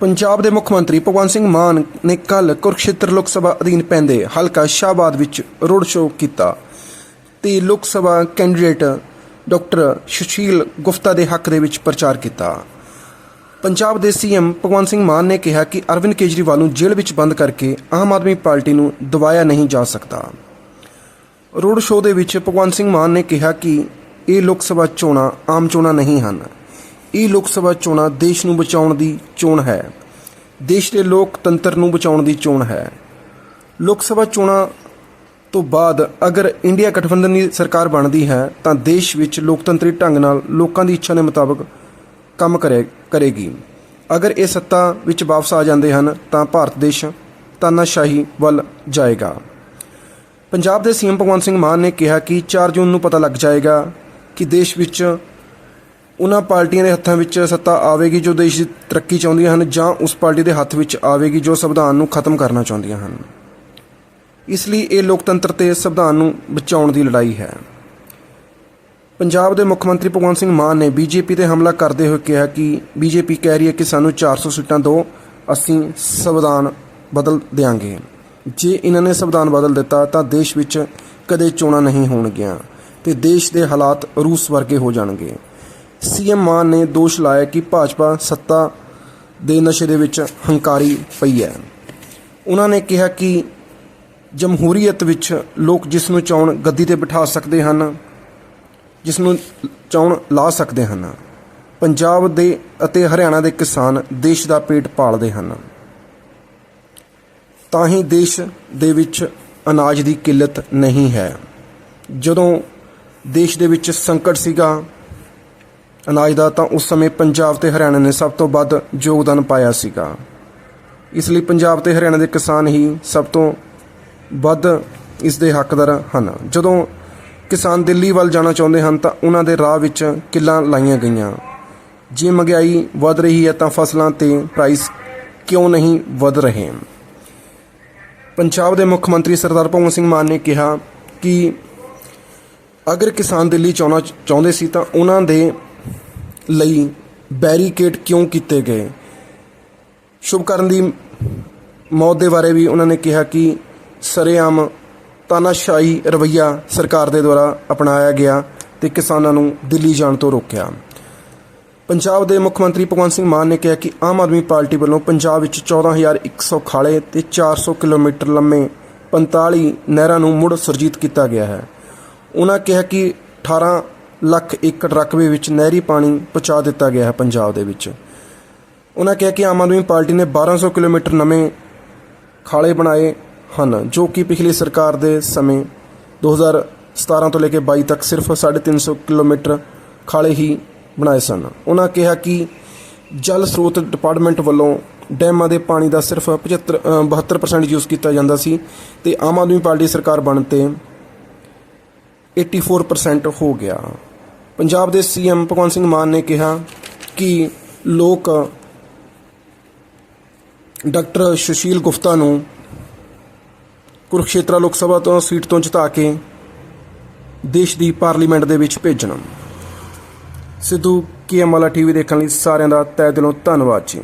ਪੰਜਾਬ ਦੇ ਮੁੱਖ ਮੰਤਰੀ ਭਗਵੰਤ ਸਿੰਘ ਮਾਨ ਨੇ ਕੱਲ ਕੁਰਕਸ਼ੇਤਰ ਲੋਕ ਸਭਾ ਅਧੀਨ ਪੈਂਦੇ ਹਲਕਾ ਸ਼ਾਹਬਾਦ ਵਿੱਚ ਰੋਡ ਸ਼ੋਅ ਕੀਤਾ ਤੇ ਲੋਕ ਸਭਾ ਕੈਂਡੀਡੇਟ ਡਾਕਟਰ ਸੁਸ਼ੀਲ ਗੁਫਤਾ ਦੇ ਹੱਕ ਦੇ ਵਿੱਚ ਪ੍ਰਚਾਰ ਕੀਤਾ। ਪੰਜਾਬ ਦੇ ਸੀਐਮ ਭਗਵੰਤ ਸਿੰਘ ਮਾਨ ਨੇ ਕਿਹਾ ਕਿ ਅਰਵਿੰਦ ਕੇਜਰੀਵਾਲ ਨੂੰ ਜੇਲ੍ਹ ਵਿੱਚ ਬੰਦ ਕਰਕੇ ਆਮ ਆਦਮੀ ਪਾਰਟੀ ਨੂੰ ਦਬਾਇਆ ਨਹੀਂ ਜਾ ਸਕਦਾ। ਰੋਡ ਸ਼ੋਅ ਦੇ ਵਿੱਚ ਭਗਵੰਤ ਸਿੰਘ ਮਾਨ ਨੇ ਕਿਹਾ ਕਿ ਇਹ ਲੋਕ ਸਭਾ ਚੋਣਾਂ ਆਮ ਚੋਣਾਂ ਨਹੀਂ ਹਨ। ਇਹ ਲੋਕ ਸਭਾ ਚੋਣਾਂ ਦੇਸ਼ ਨੂੰ ਬਚਾਉਣ ਦੀ ਚੋਣ ਹੈ। ਦੇਸ਼ ਦੇ ਲੋਕਤੰਤਰ ਨੂੰ ਬਚਾਉਣ ਦੀ ਚੋਣ ਹੈ। ਲੋਕ ਸਭਾ ਚੋਣਾਂ ਤੋਂ ਬਾਅਦ ਅਗਰ ਇੰਡੀਆ ਗਠਬੰਧਨ ਦੀ ਸਰਕਾਰ ਬਣਦੀ ਹੈ, ਤਾਂ ਦੇਸ਼ ਵਿੱਚ ਲੋਕਤੰਤਰੀ ਢੰਗ ਨਾਲ ਲੋਕਾਂ ਦੀ ਇੱਛਾ ਦੇ ਮੁਤਾਬਕ ਕੰਮ ਕਰੇ, ਕਰੇਗੀ। ਅਗਰ ਇਹ ਸੱਤਾ ਵਿੱਚ ਵਾਪਸ ਆ ਜਾਂਦੇ ਹਨ, ਤਾਂ ਭਾਰਤ ਦੇਸ਼ ਤਾਨਾਸ਼ਾਹੀ ਵੱਲ ਜਾਏਗਾ। ਪੰਜਾਬ ਦੇ ਸੀਐਮ ਭਗਵੰਤ ਸਿੰਘ ਮਾਨ ਨੇ ਕਿਹਾ ਕਿ 4 ਜੂਨ ਨੂੰ ਪਤਾ ਲੱਗ ਜਾਏਗਾ ਕਿ ਦੇਸ਼ ਵਿੱਚ ਉਹਨਾਂ ਪਾਰਟੀਆਂ ਦੇ ਹੱਥਾਂ ਵਿੱਚ ਸੱਤਾ ਆਵੇਗੀ ਜੋ ਦੇਸ਼ ਦੀ ਤਰੱਕੀ ਚਾਹੁੰਦੀਆਂ ਹਨ ਜਾਂ ਉਸ ਪਾਰਟੀ ਦੇ ਹੱਥ ਵਿੱਚ ਆਵੇਗੀ ਜੋ ਸੰਵਿਧਾਨ ਨੂੰ ਖਤਮ ਕਰਨਾ ਚਾਹੁੰਦੀਆਂ ਹਨ। ਇਸ ਲਈ ਇਹ ਲੋਕਤੰਤਰ ਤੇ ਸੰਵਿਧਾਨ ਨੂੰ ਬਚਾਉਣ ਦੀ ਲੜਾਈ ਹੈ। ਪੰਜਾਬ ਦੇ ਮੁੱਖ ਮੰਤਰੀ ਭਗਵੰਤ ਸਿੰਘ ਮਾਨ ਨੇ ਬੀਜੇਪੀ ਤੇ ਹਮਲਾ ਕਰਦੇ ਹੋਏ ਕਿਹਾ ਕਿ ਬੀਜੇਪੀ ਕਹਿ ਰਹੀ ਹੈ ਕਿ ਸਾਨੂੰ 400 ਸੀਟਾਂ ਦਿਓ ਅਸੀਂ ਸੰਵਿਧਾਨ ਬਦਲ ਦੇਵਾਂਗੇ ਜੇ ਇਹਨਾਂ ਨੇ ਸੰਵਿਧਾਨ ਬਦਲ ਦਿੱਤਾ ਤਾਂ ਦੇਸ਼ ਵਿੱਚ ਕਦੇ ਚੋਣਾਂ ਨਹੀਂ ਹੋਣਗੀਆਂ ਤੇ ਦੇਸ਼ ਦੇ ਹਾਲਾਤ ਰੂਸ ਵਰਗੇ ਹੋ ਜਾਣਗੇ। ਸੀਐਮ ਮਾਨ ਨੇ ਦੋਸ਼ ਲਾਇਆ ਕਿ ਭਾਜਪਾ ਸੱਤਾ ਦੇ ਨਸ਼ੇ ਦੇ ਵਿੱਚ ਹੰਕਾਰੀ ਪਈ ਹੈ। ਉਹਨਾਂ ਨੇ ਕਿਹਾ ਕਿ ਜਮਹੂਰੀਅਤ ਵਿੱਚ ਲੋਕ ਜਿਸ ਨੂੰ ਚਾਹਣ ਗੱਦੀ ਤੇ ਬਿਠਾ ਸਕਦੇ ਹਨ, ਜਿਸ ਨੂੰ ਚਾਹਣ ਲਾ ਸਕਦੇ ਹਨ, ਪੰਜਾਬ ਦੇ ਅਤੇ ਹਰਿਆਣਾ ਦੇ ਕਿਸਾਨ ਦੇਸ਼ ਦਾ ਪੇਟ ਪਾਲਦੇ ਹਨ। ਤਾਂ ਹੀ ਦੇਸ਼ ਦੇ ਵਿੱਚ ਅਨਾਜ ਦੀ ਕਿੱਲਤ ਨਹੀਂ ਹੈ। ਜਦੋਂ ਦੇਸ਼ ਦੇ ਵਿੱਚ ਸੰਕਟ ਸੀਗਾ ਅਨਾਜ ਦਾ ਤਾਂ ਉਸ ਸਮੇਂ ਪੰਜਾਬ ਤੇ ਹਰਿਆਣਾ ਨੇ ਸਭ ਤੋਂ ਵੱਧ ਯੋਗਦਾਨ ਪਾਇਆ ਸੀਗਾ। ਇਸ ਲਈ ਪੰਜਾਬ ਤੇ ਹਰਿਆਣਾ ਦੇ ਕਿਸਾਨ ਹੀ ਸਭ ਤੋਂ ਵੱਧ ਇਸ ਦੇ ਹੱਕਦਾਰ ਹਨ। ਜਦੋਂ ਕਿਸਾਨ ਦਿੱਲੀ ਵੱਲ ਜਾਣਾ ਚਾਹੁੰਦੇ ਹਨ ਤਾਂ ਉਹਨਾਂ ਦੇ ਰਾਹ ਵਿੱਚ ਕਿੱਲਾਂ ਲਾਈਆਂ ਗਈਆਂ। ਜੇ ਮਹਿੰਗਾਈ ਵੱਧ ਰਹੀ ਹੈ ਤਾਂ ਫਸਲਾਂ ਤੇ ਪ੍ਰਾਈਸ ਕਿਉਂ ਨਹੀਂ ਵੱਧ ਰਹੇ? ਪੰਜਾਬ ਦੇ ਮੁੱਖ ਮੰਤਰੀ ਸਰਦਾਰ ਭਗਵੰਤ ਸਿੰਘ ਮਾਨ ਨੇ ਕਿਹਾ ਕਿ ਅਗਰ ਕਿਸਾਨ ਦਿੱਲੀ ਚਾਹੁੰਦਾ ਚਾਹੁੰਦੇ ਸੀ ਤਾਂ ਉਹਨਾਂ ਦੇ ਲਈ ਬੈਰੀਕੇਡ ਕਿਉਂ ਕੀਤੇ ਗਏ? ਸ਼ੁਭਕਰਨ ਦੀ ਮੌਤ ਦੇ ਬਾਰੇ ਵੀ ਉਹਨਾਂ ਨੇ ਕਿਹਾ ਕਿ ਸਰੇਆਮ ਤਾਨਾਸ਼ਾਹੀ ਰਵਈਆ ਸਰਕਾਰ ਦੇ ਦੁਆਰਾ ਅਪਣਾਇਆ ਗਿਆ ਤੇ ਕਿਸਾਨਾਂ ਨੂੰ ਦਿੱਲੀ ਜਾਣ ਤੋਂ ਰੋਕਿਆ। ਪੰਜਾਬ ਦੇ ਮੁੱਖ ਮੰਤਰੀ ਭਗਵੰਤ ਸਿੰਘ ਮਾਨ ਨੇ ਕਿਹਾ ਕਿ ਆਮ ਆਦਮੀ ਪਾਰਟੀ ਵੱਲੋਂ ਪੰਜਾਬ ਵਿੱਚ 14100 ਖਾਲੇ ਤੇ 400 ਕਿਲੋਮੀਟਰ ਲੰਮੇ 45 ਨਹਿਰਾਂ ਨੂੰ ਮੁੜ ਸੁਰਜੀਤ ਕੀਤਾ ਗਿਆ ਹੈ। ਉਹਨਾਂ ਕਿਹਾ ਕਿ 18 ਲੱਖ ਏਕੜ ਰਕਬੇ ਵਿੱਚ ਨਹਿਰੀ ਪਾਣੀ ਪਹੁੰਚਾ ਦਿੱਤਾ ਗਿਆ ਹੈ ਪੰਜਾਬ ਦੇ ਵਿੱਚ। ਉਹਨਾਂ ਕਿਹਾ ਕਿ ਆਮ ਆਦਮੀ ਪਾਰਟੀ ਨੇ 1200 ਕਿਲੋਮੀਟਰ ਨਵੇਂ ਖਾਲੇ ਬਣਾਏ ਹਨ ਜੋ ਕਿ ਪਿਛਲੀ ਸਰਕਾਰ ਦੇ ਸਮੇਂ 2017 ਤੋਂ ਲੈ ਕੇ 22 ਤੱਕ ਸਿਰਫ 350 ਕਿਲੋਮੀਟਰ ਖਾਲੇ ਹੀ ਬਣਾਏ ਸਨ। ਉਹਨਾਂ ਕਿਹਾ ਕਿ ਜਲ ਸਰੋਤ ਡਿਪਾਰਟਮੈਂਟ ਵੱਲੋਂ ਡੈਮਾਂ ਦੇ ਪਾਣੀ ਦਾ ਸਿਰਫ 75 ਅ, 72% ਯੂਜ਼ ਕੀਤਾ ਜਾਂਦਾ ਸੀ ਤੇ ਆਮ ਆਦਮੀ ਪਾਰਟੀ ਸਰਕਾਰ ਬਣ ਤੇ 84% ਹੋ ਗਿਆ। ਪੰਜਾਬ ਦੇ ਸੀਐਮ ਭਗਵੰਤ ਸਿੰਘ ਮਾਨ ਨੇ ਕਿਹਾ ਕਿ ਲੋਕ ਡਾਕਟਰ ਸੁਸ਼ੀਲ ਗੁਫਤਾ ਨੂੰ ਕੁਰਕਸ਼ੇਤਰਾ ਲੋਕ ਸਭਾ ਤੋਂ ਸੀਟ ਤੋਂ ਜਿਤਾ ਕੇ ਦੇਸ਼ ਦੀ ਪਾਰਲੀਮੈਂਟ ਦੇ ਵਿੱਚ ਭੇਜਣਾ। ਸਿੱਧੂ ਕੇਐਮਐਲ ਟੀਵੀ ਦੇਖਣ ਲਈ ਸਾਰਿਆਂ ਦਾ ਤਹਿ ਦਿਲੋਂ ਧੰਨਵਾਦ ਜੀ।